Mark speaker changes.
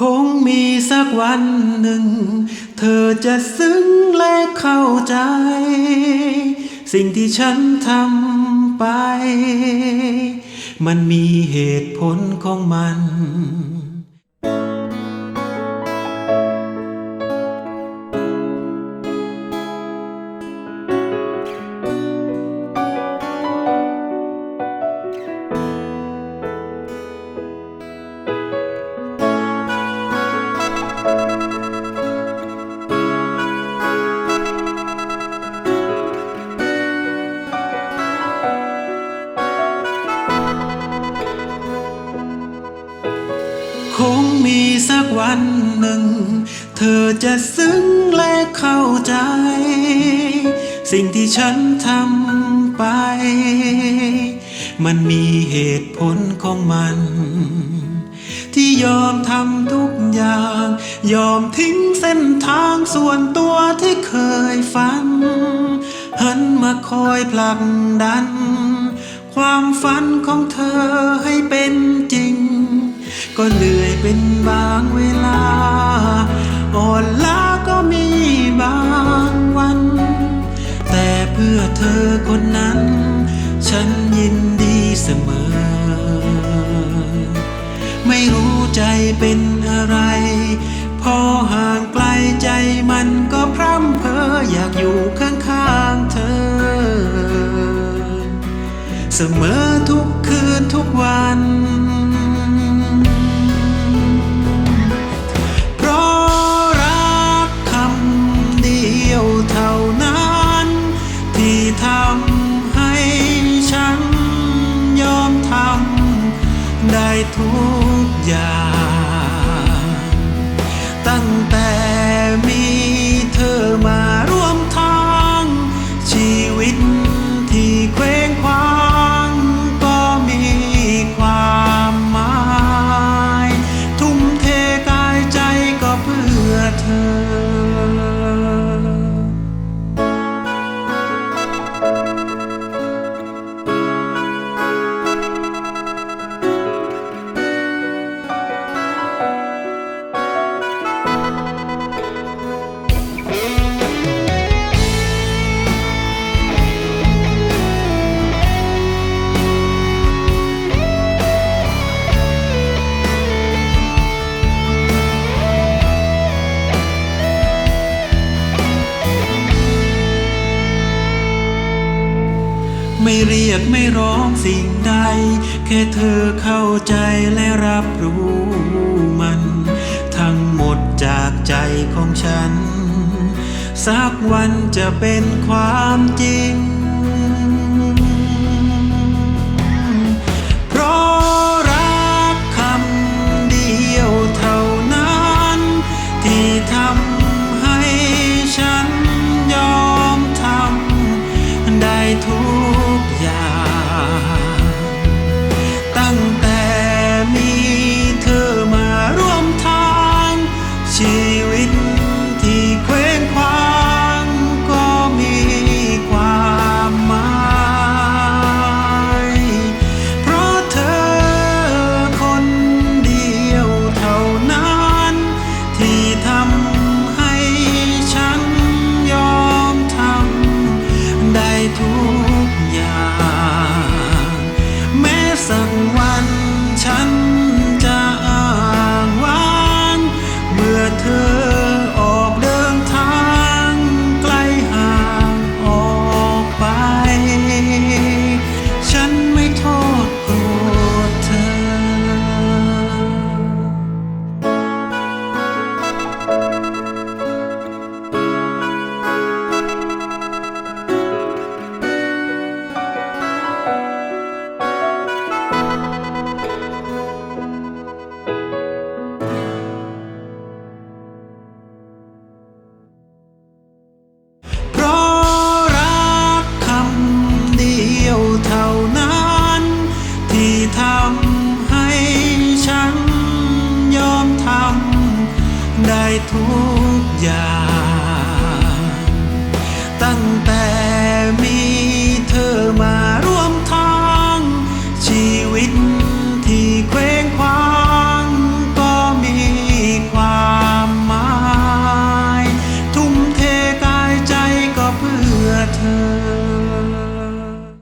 Speaker 1: คงมีสักวันหนึ่ง เธอจะซึ้งและเข้าใจ สิ่งที่ฉันทำไป มันมีเหตุผลของมัน สักวันหนึ่ง เธอจะซึ้งและเข้าใจ สิ่งที่ฉันทำไป มันมีเหตุผลของมัน ที่ยอมทำทุกอย่าง ยอมทิ้งเส้นทางส่วนตัวที่เคยฝัน หันมาคอยผลักดัน ความฝันของเธอให้เป็นจริง ก็เหนื่อยเป็นบางเวลา อ่อนล้าก็มีบางวัน แต่เพื่อเธอคนนั้น ฉันยินดีเสมอ ไม่รู้ใจเป็นอะไร พอห่างไกลใจมันก็พร่ำเพ้ออยากอยู่ข้างๆเธอ เสมอทุกคืนทุกวัน ทุกอย่าง ไม่เรียกไม่ร้องสิ่งใด แค่เธอเข้าใจและรับรู้มัน ทั้งหมดจากใจของฉัน สักวันจะเป็นความจริง เพราะรักคำเดียวเท่านั้น ที่ทำให้ฉันยอมทำได้ทุก ทุกอย่าง ทุกอย่าง